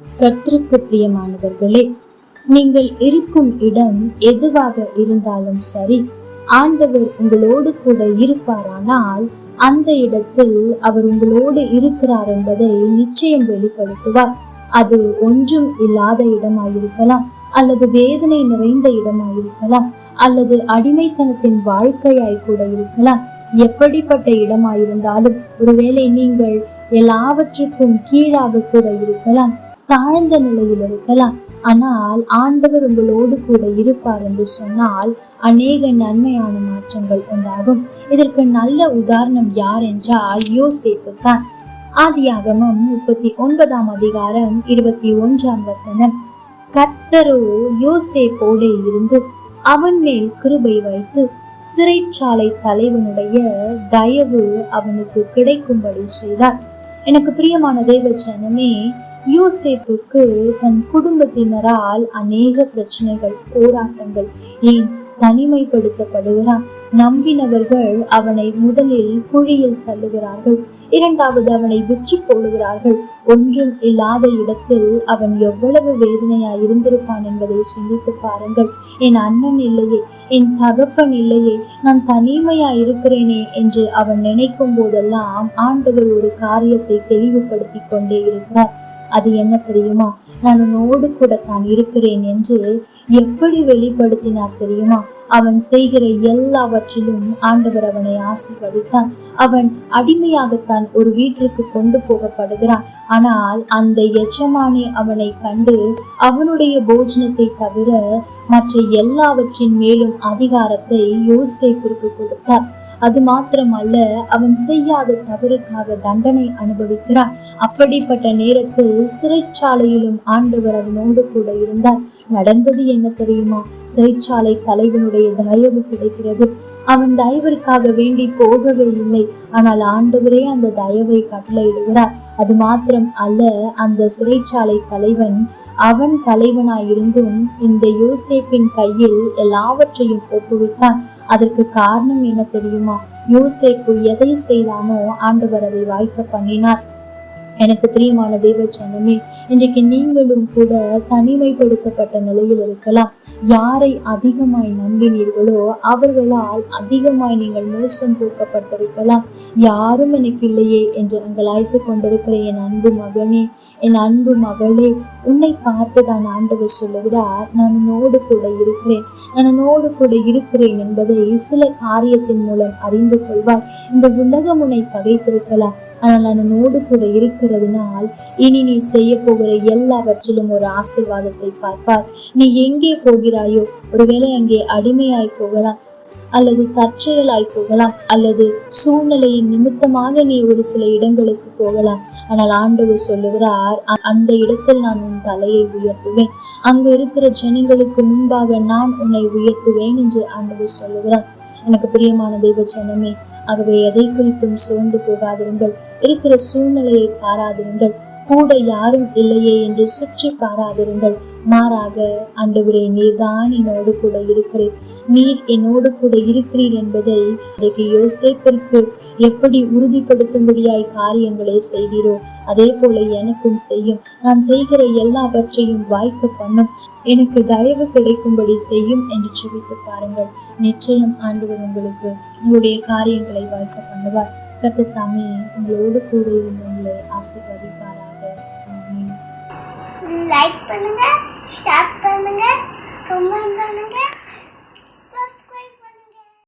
கர்த்தருக்கு பிரியமானவர்களே நீங்கள் இருக்கும் இடம் எதுவாக இருந்தாலும் சரி ஆண்டவர் உங்களோடு கூட இருப்பாரானால் அந்த இடத்தில் அவர் உங்களோடு இருக்கிறார் என்பதை நிச்சயம் வெளிப்படுத்துவார். அது ஒன்றும் இல்லாத இடமாயிருக்கலாம் அல்லது வேதனை நிறைந்த இடமாயிருக்கலாம் அல்லது அடிமைத்தனத்தின் வாழ்க்கையாய் கூட இருக்கலாம். எப்படிப்பட்ட இடமாயிருந்தாலும் ஒருவேளை நீங்கள் எல்லாவற்றுக்கும் கீழாக கூட இருக்கலாம் தாழ்ந்த நிலையில் இருக்கலாம். ஆனால் ஆண்டவர் உங்களோடு கூட இருப்பார் என்று சொன்னால் அநேக நன்மையான மாற்றங்கள் உண்டாகும். இதற்கு நல்ல உதாரணம் யார் என்றால் யோசிப்பு தான். ஆதியாகமம் முப்பத்தி ஒன்பதாம் அதிகாரம் இருபத்தி ஒன்றாம் வசனம். கர்த்தரோ யோசேப்போடு இருந்து அவன் மேல் கிருபை வைத்து சிறைச்சாலை தலைவனுடைய தயவு அவனுக்கு கிடைக்கும்படி செய்தார். எனக்கு பிரியமான தேவச்சனமே யோசேப்புக்கு தன் குடும்பத்தினரால் அநேக பிரச்சனைகள் போராட்டங்கள் ஏன் தனிமைப்படுத்தப்படுகிறான். நம்பினவர்கள் அவனை முதலில் குழியில் தள்ளுகிறார்கள். இரண்டாவது அவனை விற்று போடுகிறார்கள் ஒன்றும் இல்லாத இடத்தில் அவன் எவ்வளவு வேதனையா இருந்திருப்பான் என்பதை சிந்தித்து பாருங்கள். என் அண்ணன் இல்லையே என் தகப்பன் இல்லையே நான் தனிமையா இருக்கிறேனே என்று அவன் நினைக்கும் போதெல்லாம் ஆண்டவர் ஒரு காரியத்தை தெளிவுபடுத்தி கொண்டே இருக்கிறார். அது என்ன தெரியுமா? நான் உன்னோடு கூட தான் இருக்கிறேன் என்று எப்படி வெளிப்படுத்தினார் தெரியுமா? அவன் செய்கிற எல்லாவற்றிலும் ஆண்டவர் அவனை ஆசிர்வதித்தான். அவன் அடிமையாகத்தான் ஒரு வீட்டிற்கு கொண்டு போகப்படுகிறான். ஆனால் அந்த எஜமானி அவனை கண்டு அவனுடைய போஜனத்தை தவிர மற்ற எல்லாவற்றின் மேலும் அதிகாரத்தை யோசிப்பிற்கு கொடுத்தார். அது மாத்திரமல்ல அவன் செய்யாத தவறுக்காக தண்டனை அனுபவிக்கிறான். அப்படிப்பட்ட நேரத்தில் சிறைச்சாலையிலும் ஆண்டவர் அவனோடு கூட இருந்தார். நடந்தது என்ன தெரியுமா? சிறைச்சாலை தலைவனுடைய தயவு கிடைக்கிறது. அவன் தயவிற்காக வேண்டி போகவே இல்லை. ஆனால் ஆண்டவரே அந்த தயவை கட்டளையிடுகிறார் அது மாத்திரம் அல்ல அந்த சிறைச்சாலை தலைவன் அவன் தலைவனாயிருந்தும் இந்த யோசேப்பின் கையில் எல்லாவற்றையும் ஒப்புவித்தான். அதற்கு காரணம் என்ன தெரியுமா? யோசேப்பு எதை செய்தானோ ஆண்டவர் அதை வாய்க்க பண்ணினார். எனக்கு பிரியமான தேவ இன்றைக்கு நீங்களும் கூட தனிமைப்படுத்தப்பட்ட நிலையில் இருக்கலாம். யாரை அதிகமாய் நம்பினீர்களோ அவர்களால் அதிகமாய் நீங்கள் மோசம் போக்கப்பட்டிருக்கலாம். யாரும் எனக்கு இல்லையே என்று அங்கலாய்த்து கொண்டிருக்கிற என் அன்பு மகனே என் அன்பு மகளே உன்னை பார்த்து தான் ஆண்டவர் சொல்லுகிறார். நான் உன்னோடு கூட இருக்கிறேன். நான் உன்னோடு கூட இருக்கிறேன் என்பதை சில காரியத்தின் மூலம் அறிந்து கொள்வாய். இந்த உலகம் உன்னை பகைத்திருக்கலாம். ஆனால் நான் உன்னோடு கூட இருக்கிறதுனால் இனி நீ செய்ய போகிற எல்லாவற்றிலும் ஒரு ஆசிர்வாதத்தை பார்ப்பார். நீ எங்கே போகிறாயோ ஒருவேளை அங்கே அடிமையாய் போகலாம். அல்லது தற்செயலாய் போகலாம் அல்லது சூழ்நிலையின் நிமித்தமாக நீ ஒரு சில இடங்களுக்கு போகலாம். ஆனால் ஆண்டவர் சொல்லுகிறார் அந்த இடத்தில் நான் உன் தலையை உயர்த்துவேன். அங்க இருக்கிற ஜனங்களுக்கு முன்பாக நான் உன்னை உயர்த்துவேன் என்று ஆண்டவர் சொல்லுகிறார். எனக்கு பிரியமான தெய்வ ஜனமே ஆகவே எதை குறித்தும் சோர்ந்து போகாதிருங்கள். இருக்கிற சூழ்நிலையை பாராதிருங்கள். கூட யாரும் இல்லையே என்று சுற்றி பாராதிருங்கள். மாறாக ஆண்டவரே நீர்தான் என்னோடு கூட இருக்கிறீர். நீர் என்னோடு கூட இருக்கிறீர் என்பதை இன்றைக்கு யோசிப்பிற்கு எப்படி உறுதிப்படுத்தும்படியாய் காரியங்களை செய்கிறோ அதே போல எனக்கும் செய்யும். நான் செய்கிற எல்லாவற்றையும் வாய்க்க பண்ணும். எனக்கு தயவு கிடைக்கும்படி செய்யும் என்று செபித்து பாருங்கள். நிச்சயம் ஆண்டவர் உங்களுக்கு உங்களுடைய காரியங்களை வாய்க்க பண்ணுவார். கத்த தாமே உங்களோடு கூட இருந்து உங்களை ஆசீர்வதிப்பார்